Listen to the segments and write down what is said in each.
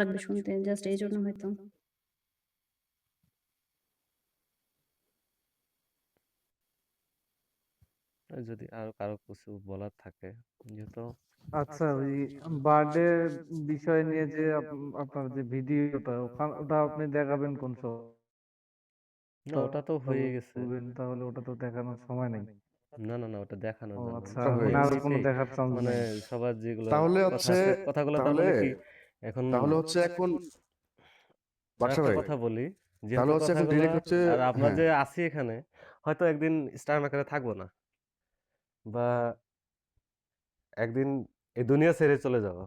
লাগবে শুনতে জাস্ট এই জন্য হয়তো। যদি আরও কারও কিছু বলার থাকে যেহেতু আচ্ছা ওই বার্থডে বিষয় নিয়ে যে আপনার যে ভিডিওটা ওটা আপনি দেখাবেন কোন সময়? না ওটা তো হয়ে গেছে। তাহলে ওটা তো দেখানোর সময় নেই। না না না ওটা দেখানোর ও আচ্ছা মানে কোনো দেখার মানে সবার যেগুলো তাহলে কথা হচ্ছে কথাগুলো তাহলে কি এখন তাহলে হচ্ছে এখন বাদশা ভাই কথা বলি তাহলে হচ্ছে এখন ডিরেক্ট হচ্ছে আর আমরা হ্যাঁ। যে আছি এখানে হয়তো একদিন স্টার মেকারে থাকব না। বা একদিন এই দুনিয়া ছেড়ে চলে যাব।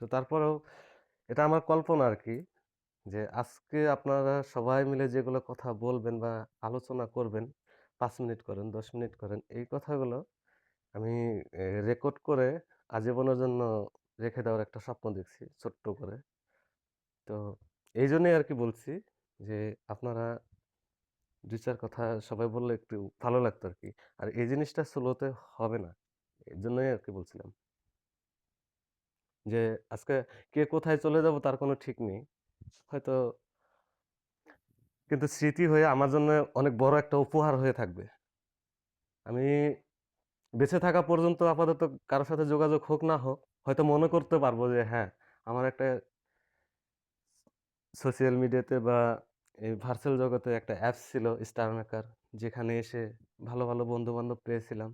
তো তারপরেও এটা আমার কল্পনা আর কি যে আজকে আপনারা সবাই মিলে যেগুলো কথা বলবেন বা আলোচনা করবেন পাঁচ মিনিট করেন দশ মিনিট করেন এই কথাগুলো আমি রেকর্ড করে আজীবনের জন্য রেখে দেওয়ার একটা স্বপ্ন দেখছি ছোট্ট করে। তো এই জন্যই আর কি বলছি যে, আপনারা দুই চার কথা সবাই বললে একটু ভালো লাগতো আর কি আর এই জিনিসটা স্লোতে হবে না এই জন্যই আর কি বলছিলাম। যে, আজকে কে কোথায় চলে যাব তার কোনো ঠিক নেই। হয়তো কিন্তু স্মৃতি হয়ে আমার জন্য অনেক বড় একটা উপহার হয়ে থাকবে। আমি বেঁচে থাকা পর্যন্ত আপাতত কারোর সাথে যোগাযোগ হোক না হোক হয়তো মনে করতে পারব যে হ্যাঁ আমার একটা সোশ্যাল মিডিয়াতে বা এই ভার্চুয়াল জগতে একটা অ্যাপস ছিল স্টার মেকার যেখানে এসে ভালো ভালো বন্ধু বান্ধব পেয়েছিলাম।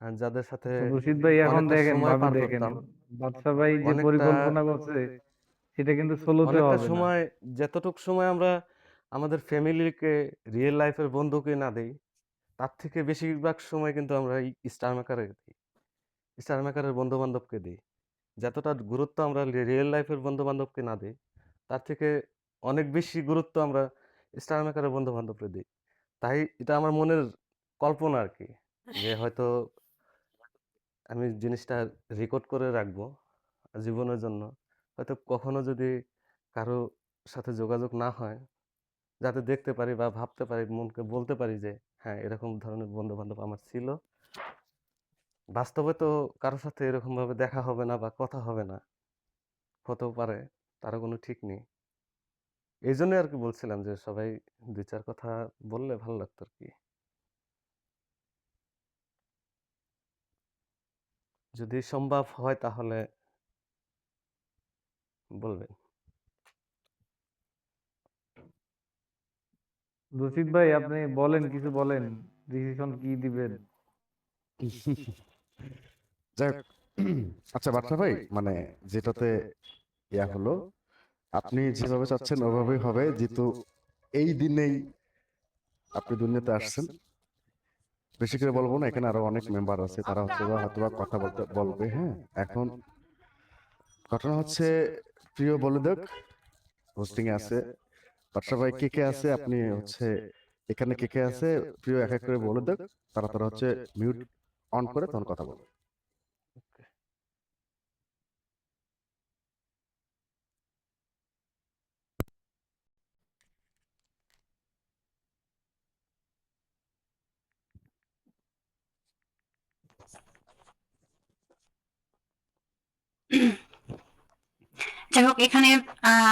আর যাদের সাথে রশিদ ভাই এখন দেখেন ভাবে দেখেন বাদশা ভাই যে পরিকল্পনা করছে সেটা কিন্তু সোলোতে হবে না। সময় যতটুক সময় আমরা আমাদের ফ্যামিলিকে রিয়েল লাইফের বন্ধুকে না দেই তার থেকে বেশিরভাগ সময় কিন্তু আমরা এই স্টার মেকারে দিই। স্টার মেকারের বন্ধু বান্ধবকে দিই। যতটা গুরুত্ব আমরা রিয়েল লাইফের বন্ধু বান্ধবকে না দিই তার থেকে অনেক বেশি গুরুত্ব আমরা স্টার মেকারের বন্ধু বান্ধবকে দিই। তাই এটা আমার মনের কল্পনা আর কি যে হয়তো আমি জিনিসটা রেকর্ড করে রাখব জীবনের জন্য। হয়তো কখনো যদি কারও সাথে যোগাযোগ না হয় যাতে দেখতে পারি বা ভাবতে পারি মনকে বলতে পারি যে হ্যাঁ এরকম ধরনের বন্ধু বান্ধব আমার ছিল। বাস্তবে তো কারোর সাথে এরকম ভাবে দেখা হবে না বা কথা হবে না। হতেও পারে তারও কোনো ঠিক নেই। এই জন্যই আর কি বলছিলাম যে সবাই দুই চার কথা বললে ভালো লাগতো আর কি যদি সম্ভব হয় তাহলে বলবেন। রশিদ ভাই আপনি বলেন কিছু বলেন। ডিসিশন কি দিবেন? যাই আচ্ছা বাদশা ভাই মানে যেটাতে ইয়া হলো আপনি যেভাবে চাচ্ছেন ওভাবেই হবে যেহেতু এই দিনেই আপনি দুনিয়াতে আসছেন। বেশি করে বলব না এখানে আরও অনেক মেম্বার আছে তারা হচ্ছে বা হয়তো কথা বলতে বলবে হ্যাঁ। এখন ঘটনা হচ্ছে প্রিয় বলিদক হোস্টিং এ আছে। বাদশা ভাই কে কে আছে? আপনি হচ্ছে এখানে কে কে আছে? প্রিয় এক এক করে বলে দেখ তারা তারা হচ্ছে মিউট অন করে তখন কথা বলবে। যাই হোক এখানে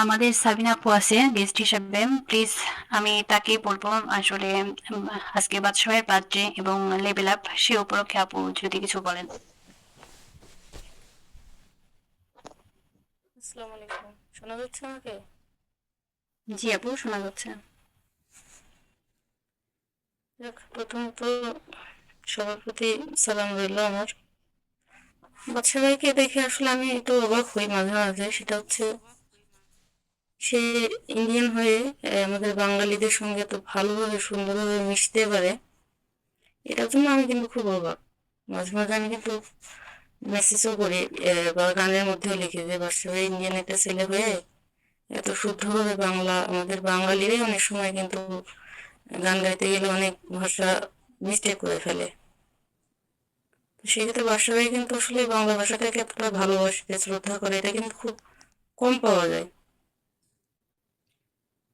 আমাদের সাবিনা আপু আছে গেস্ট হিসাবে। প্লিজ আমি তাকেই বলব আসলে আজকে বাদশাহের বার্থডে এবং লেভেল আপ সে উপলক্ষে আপু যদি কিছু বলেন। আসসালামু আলাইকুম। শোনা যাচ্ছে আমাকে? জি আপু শোনা যাচ্ছে। যাক প্রথমত সবার প্রতি সালাম রইল আমার। বাচ্চা ভাইকে দেখে আসলে আমি একটু অবাক হই মাঝে মাঝে। সেটা হচ্ছে সে ইন্ডিয়ান হয়ে আমাদের বাঙালিদের সঙ্গে এত ভালোভাবে, সুন্দরভাবে মিশতে পারে, এটার জন্য আমি কিন্তু খুব অবাক। মাঝে মাঝে আমি কিন্তু মেসেজও করি বা গানের মধ্যেও লিখি যে বাচ্চা ভাই ইন্ডিয়ান একটা ছেলে হয়ে এত শুদ্ধভাবে বাংলা, আমাদের বাঙালিরাই অনেক সময় কিন্তু গান গাইতে গেলে অনেক ভাষা মিস্টেক করে ফেলে। তো সেক্ষেত্রে বাসাবাই কিন্তু আসলে বাংলা ভাষাটাকে এতটা ভালোবাসে শ্রদ্ধা করে এটা কিন্তু খুব কম পাওয়া যায়।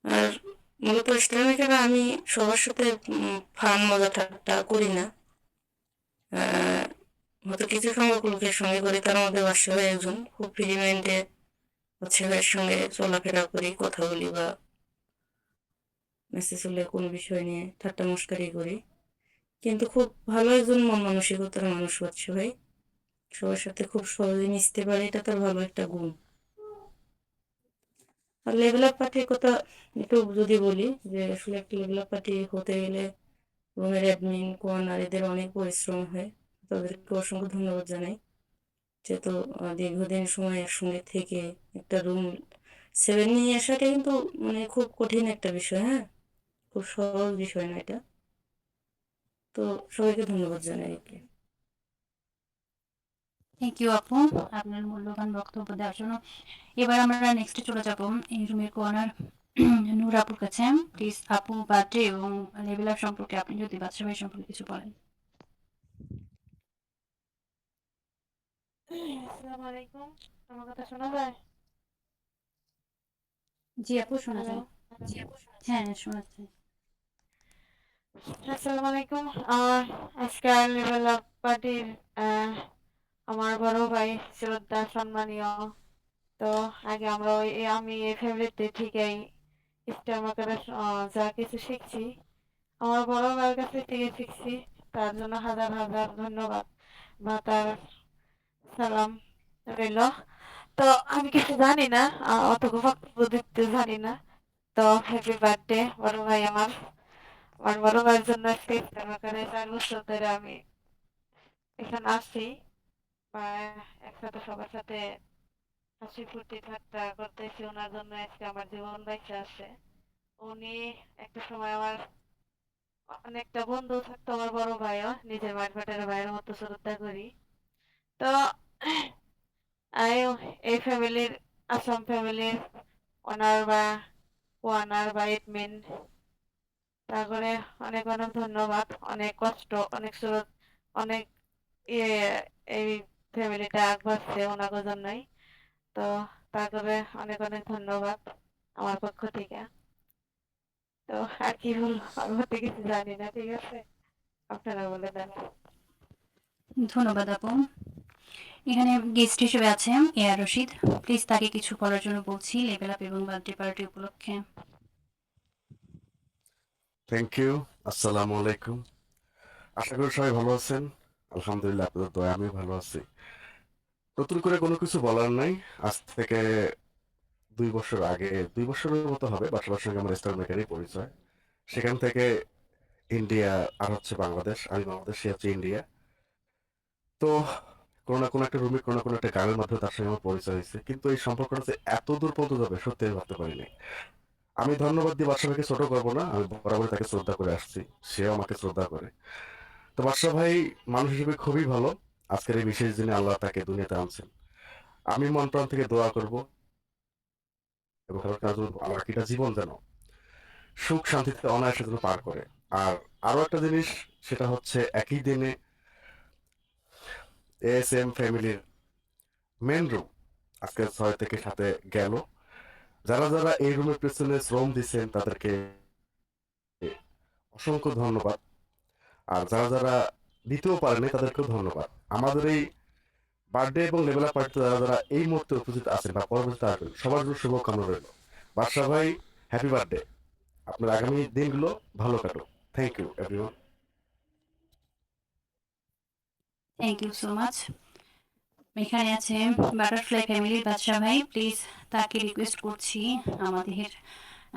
আর মূলত ইসলামিকেরা আমি সবার সাথে ফান মজা ঠাট্টা করি না? হয়তো কিছু সংখ্যক লোকের সঙ্গে করি, তার মধ্যে বাসাবাই একজন, খুব ফ্রি মাইন্ডে ভাইয়ের সঙ্গে চলাফেরা করি, কথা বলি বা মেসেজ হলে কোনো বিষয় নিয়ে ঠাট্টা মস্কারি করি। কিন্তু খুব ভালো একজন মন মানসিকতার মানুষ হচ্ছে ভাই। সবার সাথে খুব সহজে মিশতে পারে, এটা তার ভালো একটা গুণ। আর লেভেল আপ পার্টির কথা একটু যদি বলি, যে আসলে একটা লেভেল আপ পার্টি হতে গেলে রুমের অ্যাডমিন কোয়ানার এদের অনেক পরিশ্রম হয়, তাদেরকে অসংখ্য ধন্যবাদ জানাই। যেহেতু দীর্ঘদিন সময় একসঙ্গে থেকে একটা রুম সেভেন নিয়ে আসাটা কিন্তু মানে খুব কঠিন একটা বিষয় হ্যাঁ? খুব সহজ বিষয় না এটা। তো সবাইকে ধন্যবাদ জানাই আর কি থ্যাংক ইউ আপু। আপনার মূল্যবান বক্তব্য দেওয়ার জন্য। এবার আমরা নেক্সটে চলে যাব এই রুমের কর্নার নূর আপুর কাছে। প্লিজ আপু বার্থডে এবং লেভেল আপ সম্পর্কে আপনি যদি বাচ্চা ভাই সম্পর্কে কিছু বলেন। আসসালামু আলাইকুম। আমার কথা শোনা যায়? জি আপু শোনা যায়। হ্যাঁ শোনাচ্ছে আসসালামু আলাইকুম। আজকাল লেভেল পার্টির আমার বড় ভাই শ্রদ্ধা, সম্মানীয়। তো আগে আমরা আমি এই ফেভারিট থেকেই স্টার মার্কেটের যা কিছু শিখছি। আমার বড় ভাইয়ের কাছে থেকে শিখছি। তার জন্য হাজার হাজার ধন্যবাদ। বা তার সালাম রইল। তো আমি কিছু জানি না অত দিতে জানি না। তো হ্যাপি বার্থডে বড় ভাই আমার। আমার বড় ভাইয়ের জন্য আজকে ইফতার আকারে চার বছর আমি এখানে আসছি। বা একসাথে সবার সাথে হাসি ফুর্তি ঠাট্টা করতেছি। ওনার জন্য আজকে আমার জীবন বাইচে আছে। উনি একটা সময় আমার অনেকটা বন্ধু থাকতো আমার বড় ভাইও, নিজের মায়ের পেটের ভাইয়ের মতো শ্রদ্ধা করি। তো এই ফ্যামিলির আসাম ফ্যামিলির ওনার বা ওয়ানার বা এডমিন তারপরে অনেক অনেক ধন্যবাদ, অনেক কষ্ট, অনেক স্রোত অনেক ইয়ে এই ফ্যামিলিটা আগবাড়ছে ওনাদের জন্যই। তো তারপরে অনেক অনেক ধন্যবাদ আমার পক্ষ থেকে। তো আর কি বলব আমি হতে কিছু জানি না, ঠিক আছে? আপনারা বলে দেন। ধন্যবাদ আপু। এখানে গেস্ট হিসেবে আছে এয়ার রশিদ। প্লিজ তাকে কিছু করার জন্য বলছি লেভেল আপ এবং বার্থডে পার্টি উপলক্ষে। থ্যাংক ইউ আসসালামু আলাইকুম আশা করি সবাই ভালো আছেন। আলহামদুলিল্লাহ আপনাদের দয়া আমি ভালো আছি। নতুন করে কোনো কিছু বলার নাই। আজ থেকে দুই বছর আগে, দুই বছরের মতো হবে বাসাবার সঙ্গে আমার স্টার মেকারই পরিচয়। সেখান থেকে ইন্ডিয়া আর হচ্ছে বাংলাদেশ, আমি বাংলাদেশ, সে হচ্ছে ইন্ডিয়া। তো কোনো না কোনো একটা রুমে কোনো না কোনো একটা গানের মাধ্যমে তার সঙ্গে আমার পরিচয় হয়েছে। কিন্তু এই সম্পর্কটা যে এত দূর পর্যন্ত যাবে, সত্যি ভাবতে পারিনি। আমি ধন্যবাদ দিয়ে বাদশা ভাইকে ছোট করব না, আমি বরাবরই তাকে শ্রদ্ধা করে আসছি, সেও আমাকে শ্রদ্ধা করে। তো বাদশাহ ভাই মানুষ হিসেবে খুবই ভালো, আজকের এই বিশেষ দিনে আল্লাহ তাকে দুনিয়াতে আনছেন। আমি মন প্রাণ থেকে দোয়া করব, এবং বাকিটা জীবন যেন সুখ শান্তিতে অনায়াসে যেন পার করে। আর আরও একটা জিনিস, সেটা হচ্ছে একই দিনে এস এম ফ্যামিলির মেন রুম আজকে ছয় থেকে সাথে গেল। যারা যারা এই রুমের পেছনে শ্রম দিচ্ছেন তাদেরকে অসংখ্য ধন্যবাদ। আর যারা যারা দিতেও পারেনি তাদেরকেও ধন্যবাদ। আমাদের এই বার্থডে এবং লেভেল পার্টিতে যারা যারা এই মুহূর্তে উপস্থিত আছেন বা পরবর্তীতে আসবেন, সবার জন্য শুভকামনা রইল। বাদশাহ ভাই হ্যাপি বার্থডে আপনার আগামী দিনগুলো ভালো কাটো thank you everyone thank you so much এখানে আছে বাটারফ্লাই ফ্যামিলির বাদশা ভাই। প্লিজ তাকে রিকোয়েস্ট করছি আমাদের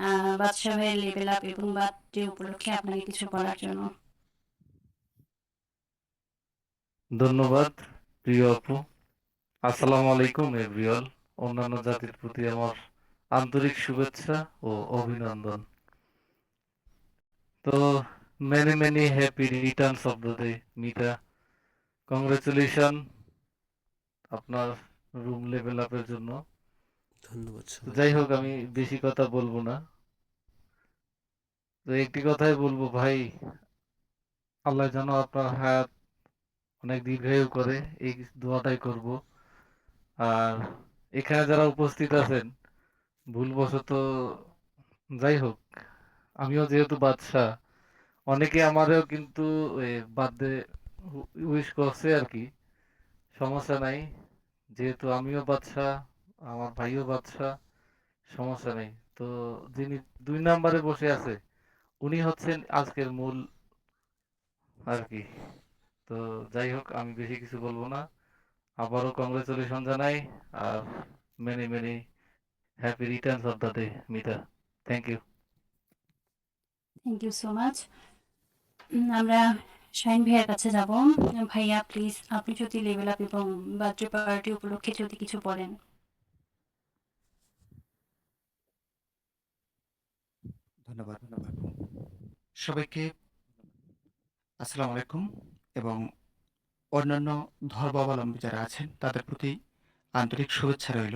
আহ, বাদশা ভাইয়ের লেভেল আপ এবং বার্থডে উপলক্ষে আপনাকে কিছু বলার জন্য। ধন্যবাদ প্রিয় আপু। আসসালামু আলাইকুম এভরিওয়ান অন্যান্য জাতির প্রতি আমার আন্তরিক শুভেচ্ছা ও অভিনন্দন। তো many many happy returns of the day Mita congratulation আপনার রুম লেভেল আপের জন্য। ধন্যবাদ যাই হোক আমি বেশি কথা বলব না। তো একটি কথাই বলব ভাই আল্লাহ যেন আপনার হায়াত অনেক দীর্ঘায়ু করে এই দোয়াটাই করব। আর এখানে যারা উপস্থিত আছেন ভুলবশত যাই হোক আমিও যেহেতু বাদশা অনেকে আমারও কিন্তু বার্থডে উইশ করছে আর কি। সমস্যা নাই। যেহেতু আমিও বাদশা, আমার ভাইও বাদশা, সমস্যা নেই। তো যিনি দুই নাম্বারে বসে আছে, উনি হচ্ছেন আজকের মূল আর কি। তো যাই হোক, আমি বেশি কিছু বলব না। আবারও কংগ্রেচুলেশন জানাই আর many many happy returns of the day Mita. Thank you thank you so much আমরা শাইন ভাইয়ের কাছে যাব। ভাইয়া প্লিজ আপনি যদি লেভেল আপ এবং বার্থডে পার্টি উপলক্ষে যদি কিছু বলেন। ধন্যবাদ। সবাইকে আসসালামু আলাইকুম এবং অন্যান্য ধর্মাবলম্বী যারা আছেন, তাদের প্রতি আন্তরিক শুভেচ্ছা রইল।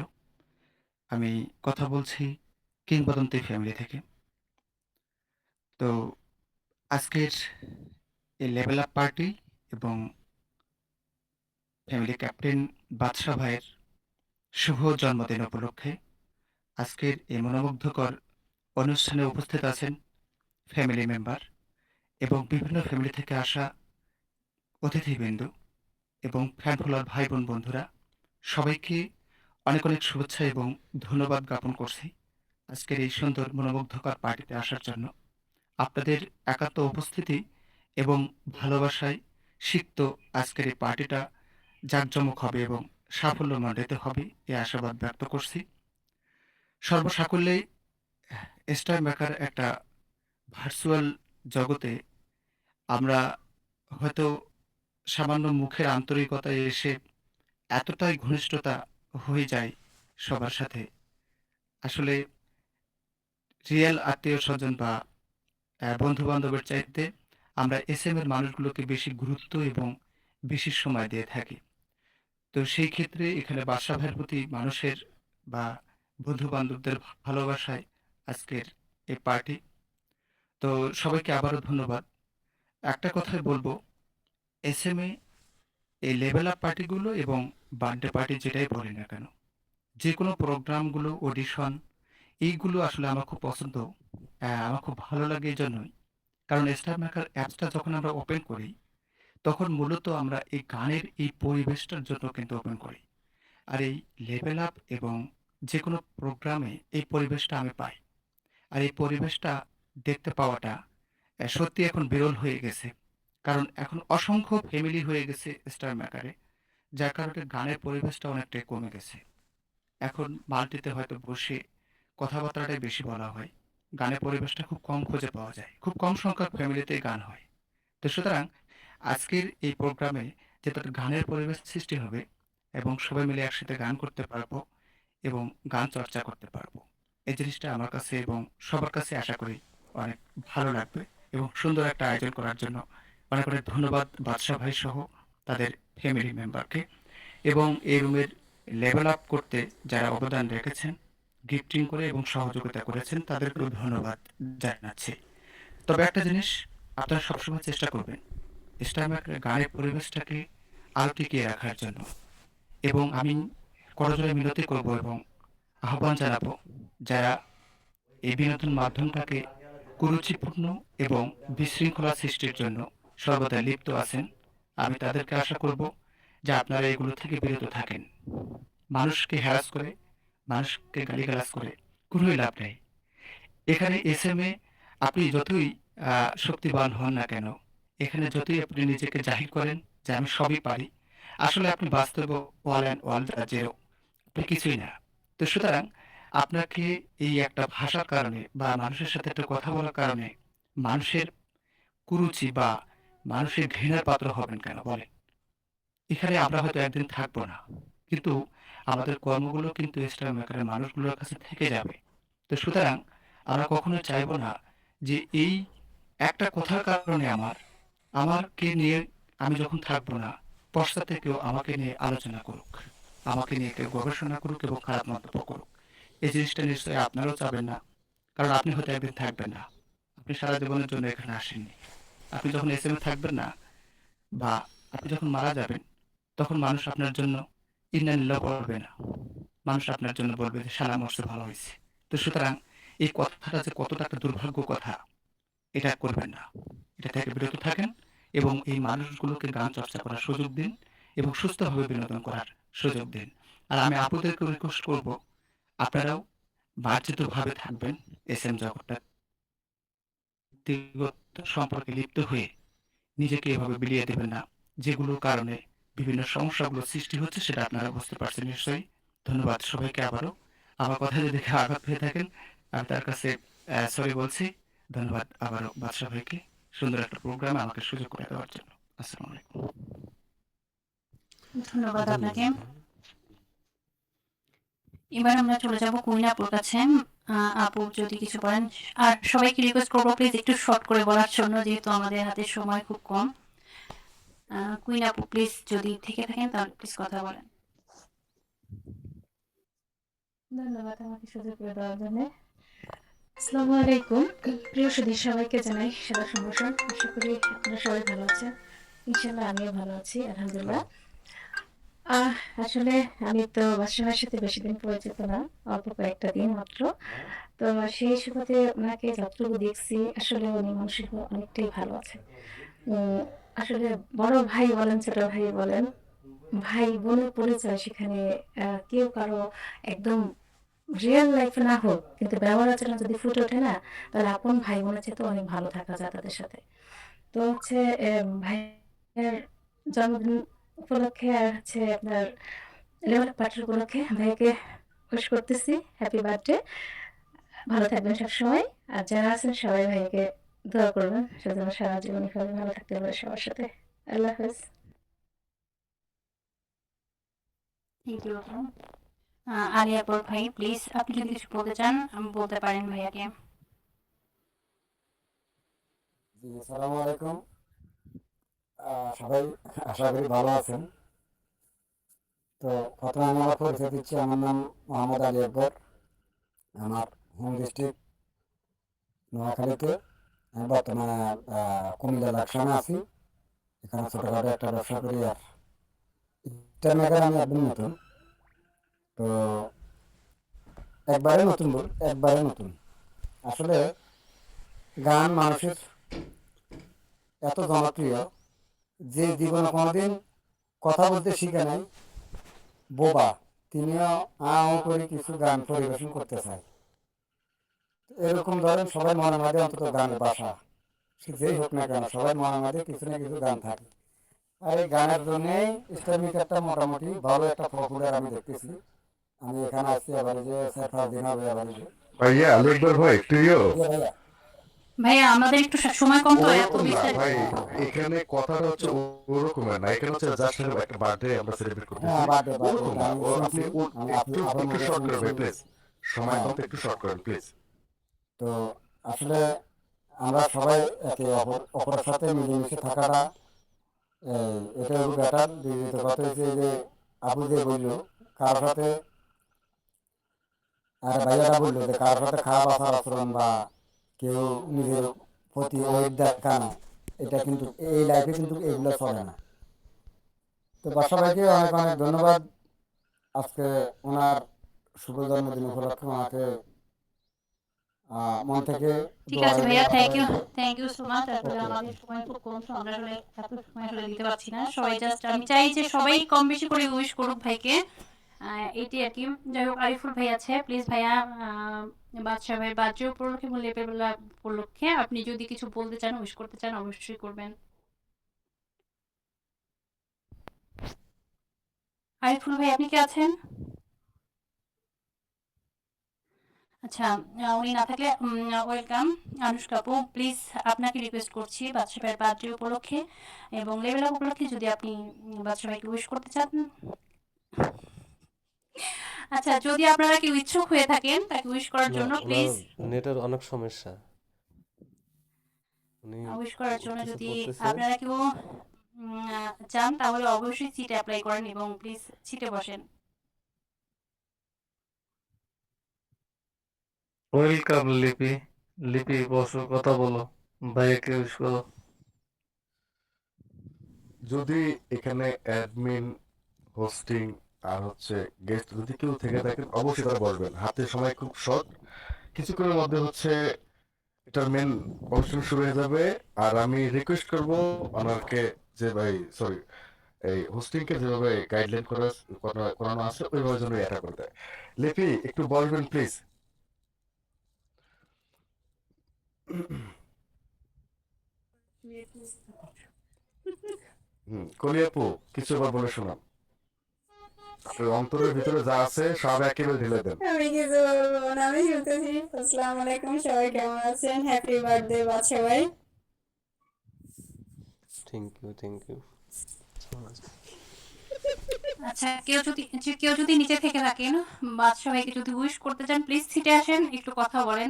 আমি কথা বলছি কিংবদন্তি ফ্যামিলি থেকে। তো আজকের এই লেভেল আপ পার্টি এবং ফ্যামিলি ক্যাপ্টেন বাদশাহ ভাইয়ের শুভ জন্মদিন উপলক্ষে আজকের এই মনোমুগ্ধকর অনুষ্ঠানে উপস্থিত আছেন ফ্যামিলি মেম্বার এবং বিভিন্ন ফ্যামিলি থেকে আসা অতিথিবৃন্দ এবং ফ্যান ফলোয়ার ভাই বোন বন্ধুরা সবাইকে অনেক অনেক শুভেচ্ছা এবং ধন্যবাদ জ্ঞাপন করছি আজকের এই সুন্দর মনোমুগ্ধকর পার্টিতে আসার জন্য আপনাদের একাত্ম উপস্থিতি এবং ভালোবাসায় সিক্ত আজকের এই পার্টিটা জাঁকজমক হবে এবং সাফল্যমণ্ডিত হবে এই আশাবাদ ব্যক্ত করছি। সর্বসাকল্যে স্টার মেকার একটা ভার্চুয়াল জগতে আমরা হয়তো সামান্য মুখের আন্তরিকতায় এসে এতটাই ঘনিষ্ঠতা হয়ে যায় সবার সাথে। আসলে রিয়েল আত্মীয় স্বজন বা বন্ধু বান্ধবের চাইতে আমরা এস এম এর মানুষগুলোকে বেশি গুরুত্ব এবং বেশি সময় দিয়ে থাকি। তো সেই ক্ষেত্রে এখানে বাসা ভাইয়ের প্রতি মানুষের বা বন্ধু বান্ধবদের ভালোবাসায় আজকের এই পার্টি। তো সবাইকে আবারও ধন্যবাদ। একটা কথাই বলব এস এম এ এই লেভেল আপ পার্টিগুলো এবং বার্থডে পার্টি যেটাই বলি না কেন যে কোনো প্রোগ্রামগুলো, অডিশন, এইগুলো আসলে আমার খুব পছন্দ। আমার খুব ভালো লাগে এই জন্যই। কারণ স্টার মেকার অ্যাপসটা যখন আমরা ওপেন করি, তখন মূলত আমরা এই গানের এই পরিবেশটার জন্য কিন্তু ওপেন করি। আর এই লেভেল আপ এবং যে কোনো প্রোগ্রামে এই পরিবেশটা আমি পাই। আর এই পরিবেশটা দেখতে পাওয়াটা সত্যি এখন বিরল হয়ে গেছে। কারণ এখন অসংখ্য ফ্যামিলি হয়ে গেছে স্টার মেকারে যার কারণে গানের পরিবেশটা অনেকটাই কমে গেছে। এখন মাল্টিতে হয়তো বসে কথাবার্তাটাই বেশি বলা হয়। গানের পরিবেশটা খুব কম খুঁজে পাওয়া যায়। খুব কম সংখ্যক ফ্যামিলিতে গান হয়। তো সুতরাং আজকের এই প্রোগ্রামে যেটা গানের পরিবেশ সৃষ্টি হবে এবং সবাই মিলে একসাথে গান করতে পারব এবং গান চর্চা করতে পারব। এই জিনিসটা আমার কাছে এবং সবার কাছে আশা করি অনেক ভালো লাগবে এবং সুন্দর একটা আয়োজন করার জন্য অনেক অনেক ধন্যবাদ বাদশাহ ভাই সহ তাদের ফ্যামিলি মেম্বারকে এবং এই রুমের লেভেল আপ করতে যারা অবদান রেখেছেন গিফটিং করে এবং সহযোগিতা করেছেন, তাদেরকেও ধন্যবাদ জানাচ্ছি। তবে একটা জিনিস আপনারা সবসময় চেষ্টা করবেন ইসলামের গানের পরিবেশটাকে আরও টিকিয়ে রাখার জন্য। এবং আমি করজোরে মিনতি করব এবং আহ্বান জানাব যারা এই বিনোদন মাধ্যমটাকে কুরুচিপূর্ণ এবং বিশৃঙ্খলা সৃষ্টির জন্য সর্বদা লিপ্ত আছেন, আমি তাদেরকে আশা করব যে আপনারা এগুলো থেকে বিরত থাকেন। মানুষকে হ্যারাস করে মানুষকে গালিগালাজ করে কোনোই লাভ নেই। এখানে এস এম এ আপনি যতই শক্তিবান হন না কেন এখানে যতই আপনি নিজেকে জাহির করেন যে আমি সবই পারি আসলে আপনি বাস্তব ওয়াল অ্যান্ড ওয়াল জিরো আপনি কিছুই না। তো সুতরাং আপনাকে এই একটা ভাষার কারণে বা মানুষের সাথে একটা কথা বলার কারণে মানুষের কুরুচি বা মানুষের ঘৃণার পাত্র হবেন কেন বলেন? এখানে আমরা হয়তো একদিন থাকব না কিন্তু আমাদের কর্মগুলো কিন্তু ইসলাম আকারের মানুষগুলোর কাছে থেকে যাবে। তো সুতরাং আমরা কখনো চাইব না যে এই একটা কথার কারণে আমার, আমাকে নিয়ে আমি যখন থাকব না, পশ্চাতে কেউ আমাকে নিয়ে আলোচনা করুক, আমাকে নিয়ে কেউ গবেষণা করুক এবং খারাপ মন্তব্য করুক। এই জিনিসটা নিশ্চয়ই আপনারাও চাবেন না, কারণ আপনি হয়তো একদিন থাকবেন না। আপনি সারা জীবনের জন্য এখানে আসেননি। আপনি যখন এস থাকবেন না বা আপনি যখন মারা যাবেন, তখন মানুষ আপনার জন্য ইন্নানিল্লাহ পড়বে না মানুষ আপনার জন্য বলবে যে সালাম মরছে ভালো হয়েছে। তো সুতরাং এই কথাটা যে কতটা একটা দুর্ভাগ্য কথা, এটা করবেন না। এটা থেকে বিরত থাকেন এবং এই মানুষগুলোকে গান চর্চা করার সুযোগ দিন এবং সুস্থভাবে বিনোদন করার সুযোগ দিন। আর আমি আপুদেরকে রিকোয়েস্ট করব, আপনারাও মার্জিতভাবে থাকবেন এস এম জগৎটা ব্যক্তিগত সম্পর্কে লিপ্ত হয়ে নিজেকে এভাবে বিলিয়ে দেবেন না, যেগুলোর কারণে বিভিন্ন সমস্যাগুলো সৃষ্টি হচ্ছে, সেটা আপনারা বুঝতে পারছেন নিশ্চয়ই। ধন্যবাদ সবাইকে আবারও। আমার কথা দেখে আঘাত পেয়ে থাকেন, আমি তার কাছে সরি বলছি। ধন্যবাদ আবারও বাদশাহ ভাইকে সুন্দর একটা প্রোগ্রাম আমাকে সুযোগ করে দেওয়ার জন্য। আসসালামু আলাইকুম। ধন্যবাদ আপনাকে। এবার আমরা চলে যাব কুইন আপুর কাছে আপু যদি কিছু বলেন। আর সবাইকে রিকোয়েস্ট করব প্লিজ একটু শর্ট করে বলার জন্য, যেহেতু আমাদের হাতে সময় খুব কম। কুইন আপু প্লিজ যদি থেকে থাকেন, তাহলে প্লিজ কথা বলেন। ধন্যবাদ আমাকে সুযোগ করে দেওয়ার জন্য। আলাইকুম। প্রিয় সুধী, সবাইকে জানাই সেবা আশা করি আপনারা সবাই ভালো আছেন। ইনশাল্লাহ আমিও ভালো আছি, আলহামদুলিল্লাহ। আসলে আমি তো বাসার সাথে বেশি দিন পরিচিত না, অল্প কয়েকটা দিন মাত্র। তো সেই সুবাদে ওনাকে যতটুকু দেখছি, আসলে উনি মানসিক অনেকটাই ভালো আছে আসলে বড় ভাই বলেন ছোট ভাই বলেন ভাই বোনের পরিচয় সেখানে কেউ কারও একদম রিয়েল লাইফে না হোক কিন্তু ব্যবহার আচরণ যদি ফুটে ওঠে না তাহলে আপন ভাই বোনের চেয়ে তো অনেক ভালো থাকা যায় তাদের সাথে। তো হচ্ছে ভাইয়ের জন্মদিন উপলক্ষে আর হচ্ছে আপনার লেভেল পার্টির উপলক্ষে ভাইকে উইশ করতেছি হ্যাপি বার্থডে ভালো থাকবেন সবসময়। আর যারা আছেন সবাই ভাইকে দোয়া করবেন। সেজন্য সারা জীবন এভাবে ভালো থাকতে পারে সবার সাথে। আল্লাহ হাফেজ। থ্যাংক ইউ আলিয়া পর ভাই প্লিজ আপনি যদি কিছু বলতে চান বলতে পারেন ভাইয়াকে। জি আসসালামু আলাইকুম। আহ, সবাই আশা করি ভালো আছেন। তো প্রথমে আমি আমার পরিচয় দিচ্ছি আমার নাম মোহাম্মদ আলী আকবর। আমার হোম ডিস্ট্রিক্ট নোয়াখালীতে। বর্তমানে আহ, কুমিল্লা লাকসামে আছি। এখানে ছোটোখাটো একটা ব্যবসা করি আর মেকার আমি একদম নতুন। তো একবারে নতুন বল একবারে নতুন। আসলে গান মানুষের এত জনপ্রিয় যে জীবনে কোনোদিন কথা বলতে শিখে নাই বোবা তিনিও আও করে কিছু গান পরিবেশন করতে চায়। এরকম ধরেন সবাই মনে মাঝে অন্তত গানের বাসা। সে যেই হোক না কেন সবাই মনে মাঝে কিছু না কিছু গান থাকে। আর এই গানের জন্যেই ইসলামিক একটা মোটামুটি ভালো একটা পপুলার আমি দেখতেছি। আমি এখানে আসছি আবার যে দিন হবে আবার যে। ভাইয়া আলেকবার ভাই একটু ইয়ে। ভাইয়া। আমাদের একটু সময় কম তো এত বিস্তারিত ভাই এখানে কথাটা হচ্ছে না এখানে হচ্ছে জাস্ট একটা বার্থডে আমরা সেলিব্রেট করতেছি। হ্যাঁ আপনি একটু শর্ট করবেন। প্লিজ সময় মতো একটু শর্ট করেন প্লিজ তো আসলে আমরা সবাই একে অপর, অপরের সাথে মিলেমিশে থাকাটা এটা হলো বেটার দ্বিতীয় কথা হচ্ছে যে আপু যে বলল, কারোর সাথে আর ভাইয়াটা বলল যে কারোর সাথে খারাপ আচার আচরণ বা কেউ নিজের প্রতি ওয়েট দেখা না এটা কিন্তু এই লাইফে কিন্তু এগুলো চলে না। তো বাসা ভাইকে অনেক অনেক ধন্যবাদ। আজকে ওনার শুভ জন্মদিন উপলক্ষে ওনাকে মন থেকে ঠিক আছে ভাইয়া thank you thank you so much আসলে আমাদের সময় খুব কম তো আমরা আসলে এত সময় আসলে দিতে পারছি না। সবাই জাস্ট আমি চাই যে সবাই কম বেশি করে উইশ করুক ভাইকে। এটি আর কি। যাই হোক আরিফুল ভাই আছে। প্লিজ ভাইয়া বাদশাহ ভাই বাজ্য উপলক্ষে এবং উপলক্ষে আপনি যদি কিছু বলতে চান উইশ করতে চান অবশ্যই করবেন। আরিফুল ভাই আপনি কি আছেন? আচ্ছা উনি না থাকলে ওয়েলকাম আনুষ্কা আপু প্লিজ আপনাকে রিকোয়েস্ট করছি বাদশা ভাইয়ের বার্থডে উপলক্ষে এবং লেভেল আপ উপলক্ষে যদি আপনি বাদশা ভাইকে উইশ করতে চান। আচ্ছা যদি আপনারা কেউ ইচ্ছুক হয়ে থাকেন তাকে উইশ করার জন্য প্লিজ নেটের অনেক সমস্যা। উইশ করার জন্য যদি আপনারা কেউ চান তাহলে অবশ্যই সিট অ্যাপ্লাই করেন এবং প্লিজ সিটে বসেন। ওয়েলকাম লিপি লিপি বসো, কথা বলো। ভাইয়াকে উইশ যদি এখানে অ্যাডমিন হোস্টিং আর হচ্ছে গেস্ট যদি কেউ থেকে থাকেন, অবশ্যই তারা বসবেন। হাতে সময় খুব শর্ট কিছুক্ষণের মধ্যে হচ্ছে এটার মেন অনুষ্ঠান শুরু হয়ে যাবে। আর আমি রিকোয়েস্ট করব ওনারকে যে ভাই সরি এই হোস্টিংকে যেভাবে গাইডলাইন করা করা- করানো আছে, ওইভাবে যেন এটা করে দেয়। লিপি একটু বলবেন প্লিজ হুম কলি আপু কিছু আবার বলে শোনান আপনার অন্তরের ভিতরে যা আছে সব একেবারে ঢেলে দেন। আমি কিছু বলব? না আমি শুনতেছি আসসালামু আলাইকুম সবাই কেমন আছেন? হ্যাপি বার্থডে বাচ্চা ভাই। থ্যাংক ইউ থ্যাংক ইউ আচ্ছা কেউ যদি কেউ যদি নিচে থেকে থাকেন ভাইকে যদি উইশ করতে চান প্লিজ সিটে আসেন একটু কথা বলেন।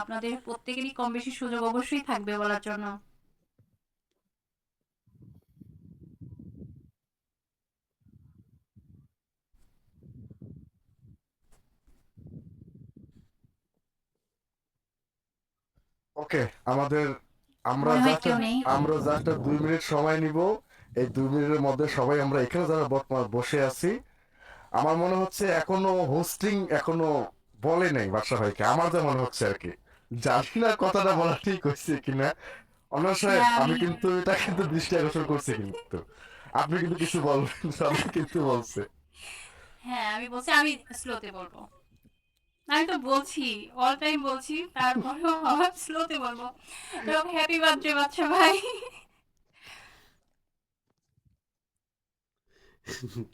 আপনাদের প্রত্যেকেরই কম বেশি সুযোগ অবশ্যই থাকবে বলার জন্য। ওকে আমাদের আমরা জাস্ট আমরা জাস্ট দুই মিনিট সময় নিব। এই দুই মিনিটের মধ্যে সবাই আমরা এখানে যারা বর্তমান বসে আছি আমার মনে হচ্ছে এখনও হোস্টিং এখনও বলে নাই বাদশা ভাইকে। আমার যা মনে হচ্ছে আর কি। জানি না কথাটা বলা ঠিক হয়েছে কিনা। অনার সাহেব হ্যাঁ, আমি কিন্তু এটা কিন্তু দৃষ্টি আকর্ষণ করছি কিন্তু। আপনি কিন্তু কিছু বলবেন কিন্তু বলছে। হ্যাঁ আমি বলছি আমি স্লোতে বলব। আমি তো বলছি অল টাইম বলছি তারপরেও স্লোতে বলব। হ্যাপি বার্থডে বাচ্চা ভাই।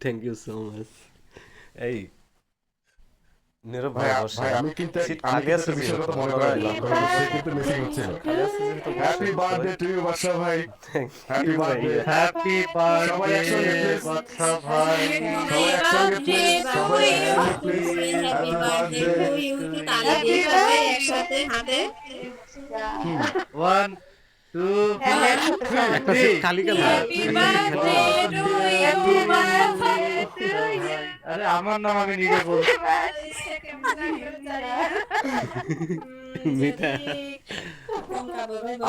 থ্যাংক ইউ সো মাচ এই নীরব ভাই ভাই আমি কিন্তু আগে আছে কথা মনে করাইলাম কিন্তু মিসিং বসে, happy birthday to you Badsha ভাই। হ্যাপি বার্থডে হ্যাপি সবাই একসঙ্গে বার্থডে please। ভাই। সবাই একসঙ্গে প্লিজ সবাই একসঙ্গে please happy birthday one two একটা সিট খালি কেন হ্যাপি বার্থডে টু ইউ আরে আমার নিজে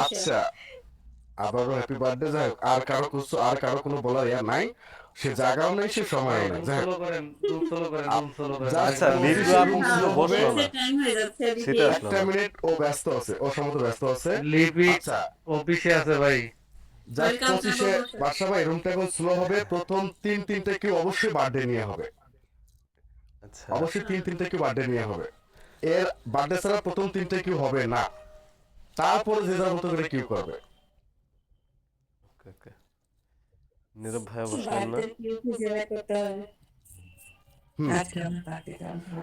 আচ্ছা আবারও হ্যাপি বার্থডে যাই আর কারও কিছু আর কারও কোনো বলার ইয়া নাই? সে জায়গাও নেই সে সময়ও নেই। আচ্ছা হয়ে একটা মিনিট ও ব্যস্ত আছে ও সম্ভবত ব্যস্ত আছে। আচ্ছা। অফিসে আছে ভাই। যাক পঁচিশে বাসা। ভাই রুমটা স্লো হবে। প্রথম তিন তিনটে কেউ অবশ্যই বার্থডে নিয়ে হবে। আচ্ছা। অবশ্যই তিন তিনটে কেউ বার্থডে নিয়ে হবে। এর বার্থডে ছাড়া প্রথম তিনটে কেউ হবে না। তারপরে যে যার মতো করে কেউ করবে। ওকে ওকে নীরব ভাই বসলেন না?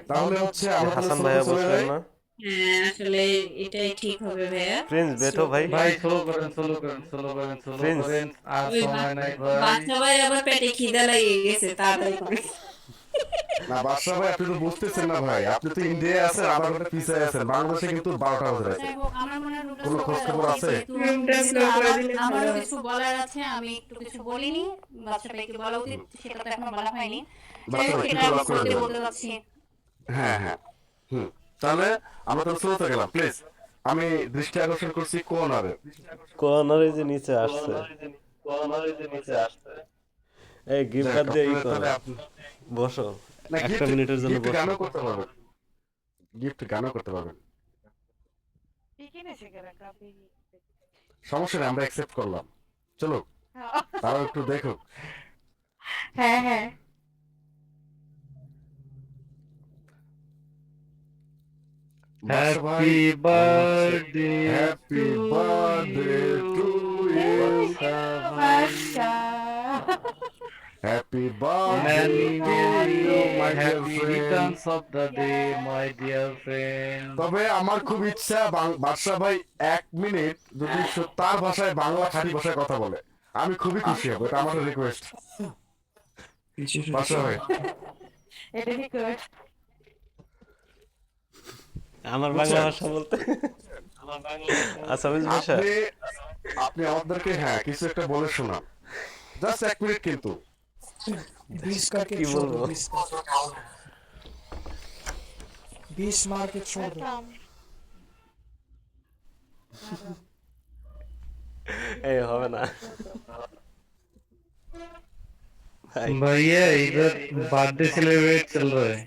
তাহলে হচ্ছে হাসান তাহলে ভাইয়া slow চলে বসলেন যাই। না? হ্যাঁ আসলে এটাই ঠিক হবে ভাইয়া। প্রিন্স বেটো ভাই। ভাই সোলো করেন সোলো করেন সোলো করেন সোলো করেন। আর সময় নাই ভাই। বাচ্চা ভাই আবার পেটে খিদা লাগিয়ে গেছে তাড়াতাড়ি করে না বাদশা ভাই আপনি তো বুঝতেছেন না ভাই। আপনি তো ইন্ডিয়ায় আছেন আবার ওটা পিছিয়ে আছেন বাংলাদেশে কিন্তু বারোটা বাজে রাতে যাই আমার রুমটা কোনো খোঁজ খবর আছে? আমারও কিছু বলার আছে আমি একটু কিছু বলিনি। ভাইকে বলা উচিত সেটা তো এখনও বলা হয়নি। সেটা আমি বলতে হ্যাঁ হ্যাঁ। হুম তাহলে আমরা তো স্লোতে গেলাম প্লিজ। আমি দৃষ্টি আকর্ষণ করছি কোন আরে কর্নারে যে নিচে আসছে। এই গিফট দিয়ে বসো। একটা মিনিটের জন্য গানও করতে পারবেন গিফট গানও করতে পারবেন। সমস্যা নেই আমরা অ্যাকসেপ্ট করলাম। চলো তারাও একটু দেখো হ্যাঁ হ্যাঁ। Happy birthday happy birthday to you বাসা my dear happy friend. returns of the day, my dear friend. তবে আমার খুব ইচ্ছা বাদশা ভাই এক মিনিট যদি স- তার ভাষায় বাংলা খাঁটি ভাষায় কথা বলে। আমি খুবই খুশি হব এটা আমার রিকোয়েস্ট বাদশা ভাই। এটা রিকোয়েস্ট আমার বাংলা ভাষা বলতে? আসামিজ ভাষা আপনি আপনি আমাদেরকে হ্যাঁ কিছু একটা বলে শোনান। জাস্ট এক মিনিট কিন্তু। কি বলবো এই হবে না भाई भैया इधर बर्थडे सेलिब्रेट चल रहा है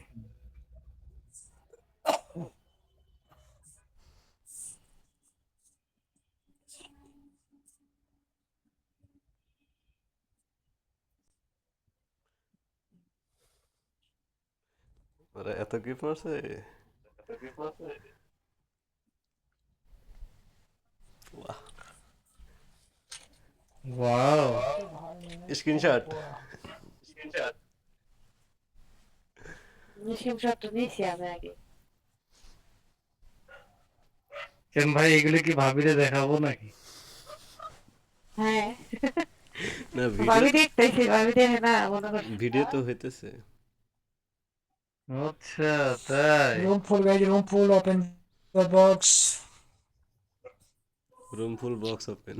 ওরা এত গিফট মারছে ওয়াও স্ক্রিনশট আমি আগে কেন ভাই এগুলো কি ভাবিরে দেখাবো নাকি? হ্যাঁ। না ভাবি দেখতেছি ভাবি দেখে না ভিডিও তো হইতেছে। আচ্ছা তাই room full guys room full open the box room full box open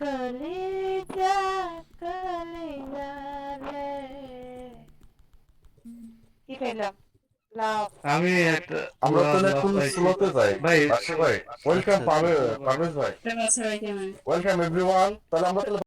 কলিজা কলিজা রে কি পেলাম লাভ আমি আমরা তাহলে পাইছি। স্লোতে যাই। ভাই বাদশা ভাই। ওয়েলকাম পারভেজ ভাই। বাচ্চা ভাই ওয়েলকাম এভরিওয়ান তাহলে আমরা তাহলে